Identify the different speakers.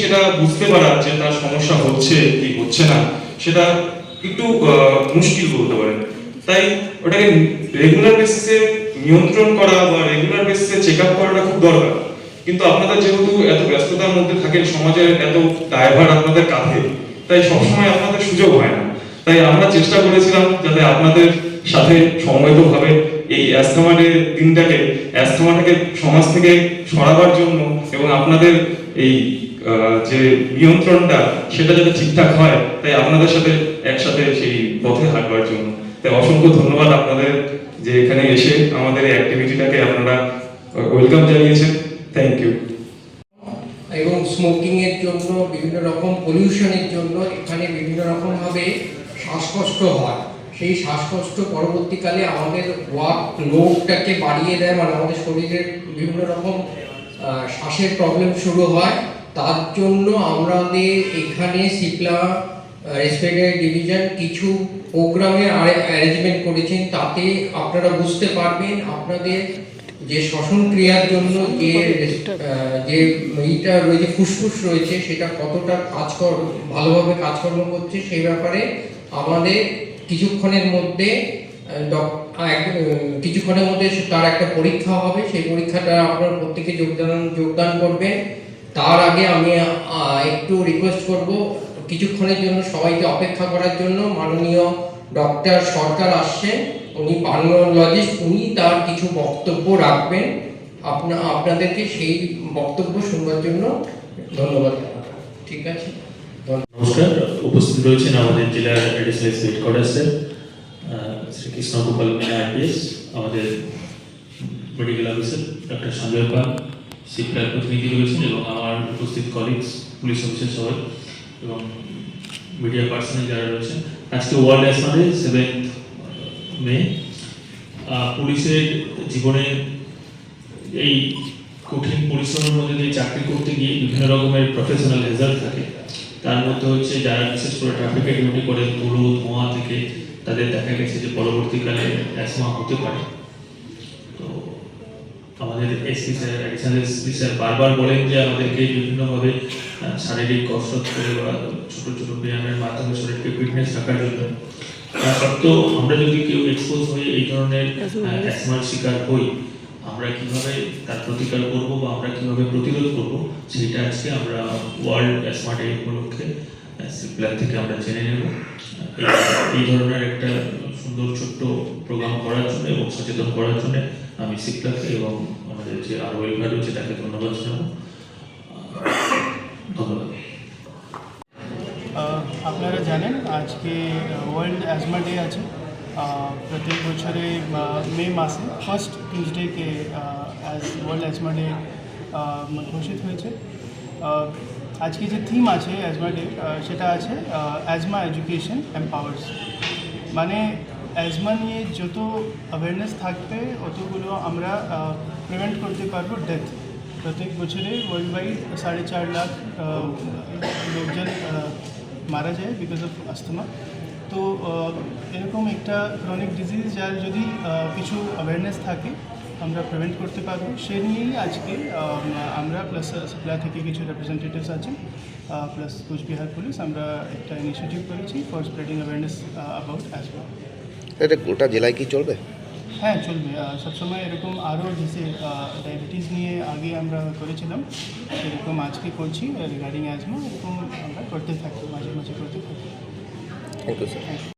Speaker 1: সেটা বুঝতে পারা যে তার সমস্যা হচ্ছে কি হচ্ছে না, সেটা একটু মুশকিল বলতে পারেন। তাই ওটাকে রেগুলার বেসিসে নিয়ন্ত্রণ করা বা রেগুলার বেসিসে চেক আপ করাটা খুব দরকার। কিন্তু আপনারা যেহেতু এত ব্যস্ততার মধ্যে থাকেন, সমাজের এত দায়ভার আপনাদের কাঁধে তাই সবসময় আপনাদের সুযোগ হয় না। তাই আমরা চেষ্টা করেছিলাম যাতে আপনাদের সাথে সমবেতভাবে এই অ্যাস্থমাটের দিনটাকে অ্যাস্থমাটাকে সমাজ থেকে সরাবার জন্য এবং আপনাদের এই যে নিয়ন্ত্রণটা, সেটা যাতে ঠিকঠাক হয়, তাই আপনাদের সাথে একসাথে সেই পথে হাঁটবার জন্য। তাই অসংখ্য ধন্যবাদ আপনাদের যে এখানে এসে আমাদের এই অ্যাক্টিভিটিটাকে আপনারা ওয়েলকাম জানিয়েছেন। থ্যাংক ইউ
Speaker 2: এবং স্মোকিংয়ের জন্য, বিভিন্ন রকম পলিউশনের জন্য এখানে বিভিন্ন রকমভাবে শ্বাসকষ্ট হয়। সেই শ্বাসকষ্ট পরবর্তীকালে আমাদের ওয়ার্ক লোডটাকে বাড়িয়ে দেয় মানে আমাদের শরীরের বিভিন্ন রকম শ্বাসের প্রবলেম শুরু হয়। তার জন্য আমাদের এখানে সিপলা রেসপিরেটরি ডিভিশন কিছু প্রোগ্রামের অ্যারেঞ্জমেন্ট করেছেন। তাতে আপনারা বুঝতে পারবেন, আপনাদের যে শ্বসন ক্রিয়ার জন্য যে যে এইটা রয়েছে ফুসফুস রয়েছে সেটা কতটা কাজ কর ভালোভাবে কাজকর্ম করছে সেই ব্যাপারে আমাদের কিছুক্ষণের মধ্যে কিছুক্ষণের মধ্যে তার একটা পরীক্ষা হবে। সেই পরীক্ষাটা আপনার প্রত্যেকে যোগদান যোগদান করবেন। তার আগে আমি একটু রিকোয়েস্ট করব কিছুক্ষণের জন্য সবাইকে অপেক্ষা করার জন্য। মাননীয় ডক্টর সরকার আসছেন। উনি পালমোলজিস্ট উনি তার কিছু বক্তব্য রাখবেন। আপনা, আপনাদেরকে সেই বক্তব্য শুনবার জন্য ধন্যবাদ ঠিক আছে?
Speaker 3: নমস্কার। উপস্থিত রয়েছেন আমাদের জেলার অ্যাডিশনাল স্টেট কোয়ার্টার্সের শ্রী কৃষ্ণ গোপাল মিনা আইপিএস আমাদের medical officer doctor Sanjay Pal সিপ্লার প্রতিনিধি রয়েছেন এবং আমার উপস্থিত কলিগস পুলিশ অফিসার সবাই এবং মিডিয়া পার্সোনাল যারা রয়েছেন। আজকে ওয়ার্ল্ড অ্যাসমারে সেভেন্থ মে আহ, পুলিশের জীবনে এই কঠিন পরিশ্রমের মধ্যে দিয়ে চাকরি করতে গিয়ে বিভিন্ন রকমের প্রফেশনাল রেজাল্ট থাকে। তার মধ্যে হচ্ছে যারা বিশেষ করে ট্রাফিকে ডিউটি করে ধুলো ধোঁয়া থেকে তাদের দেখা গেছে যে পরবর্তীকালে অ্যাসমা হতে পারে। তো আমাদের SP sir additional SP sir বারবার বলেন যে আমাদেরকে বিভিন্নভাবে শারীরিক কসরত করে বা ছোট ছোট ব্যায়ামের মাধ্যমে শরীরকে ফিটনেস রাখার জন্য তা সত্ত্বেও আমরা যদি কেউ এক্সপোজ হয়ে এই ধরনের অ্যাসমার শিকার হই আমরা কীভাবে তার প্রতিকার করব বা আমরা কীভাবে প্রতিরোধ করব সেটা আজকে আমরা ওয়ার্ল্ড অ্যাসমা ডে উপলক্ষে সিপ্লান থেকে আমরা জেনে নেব। এই- ধরনের একটা সুন্দর ছোট্ট প্রোগ্রাম করার জন্য এবং সচেতন করার জন্য আমি সিপ্লাকে এবং আমাদের যে আর ওয়েলফেয়ার রয়েছে তাকে ধন্যবাদ জানাব আহ, ধন্যবাদ
Speaker 4: আহ, আপনারা জানেন, আজকে ওয়ার্ল্ড অ্যাজমা ডে আছে। প্রত্যেক বছরে মে মাসে ফার্স্ট টিউসডেকে অ্যাজ ওয়ার্ল্ড অ্যাজমা ডে ঘোষিত হয়েছে। আজকে যে থিম আছে অ্যাজমা ডে সেটা আছে অ্যাজমা এডুকেশন এম্পাওয়ার্স মানে অ্যাজমা নিয়ে যত অ্যাওয়ারনেস থাকবে, অতগুলো আমরা প্রিভেন্ট করতে পারব ডেথ প্রত্যেক বছরে ওয়ার্ল্ড ওয়াইড সাড়ে চার লাখ লোকজন মারা যায় বিকজ অফ আস্তমা তো এরকম একটা ক্রনিক ডিজিজ যার যদি কিছু অ্যাওয়ারনেস থাকে, আমরা প্রিভেন্ট করতে পারব। সে নিয়েই আজকে আমরা প্লাস সাপ্লাই থেকে কিছু রিপ্রেজেন্টেটিভস আছেন প্লাস কুচবিহার পুলিশ, আমরা একটা ইনিশিয়েটিভ করেছি for spreading awareness about as
Speaker 5: এটা গোটা জেলায় কি চলবে?
Speaker 4: হ্যাঁ চলবে। সবসময় এরকম আরও যে ডায়াবেটিস নিয়ে আগে আমরা করেছিলাম সেরকম আজকে করছি রিগার্ডিং অ্যাজমা এরকম আমরা করতে থাকি মাঝে মাঝে করতে থাকি।
Speaker 5: Thank you sir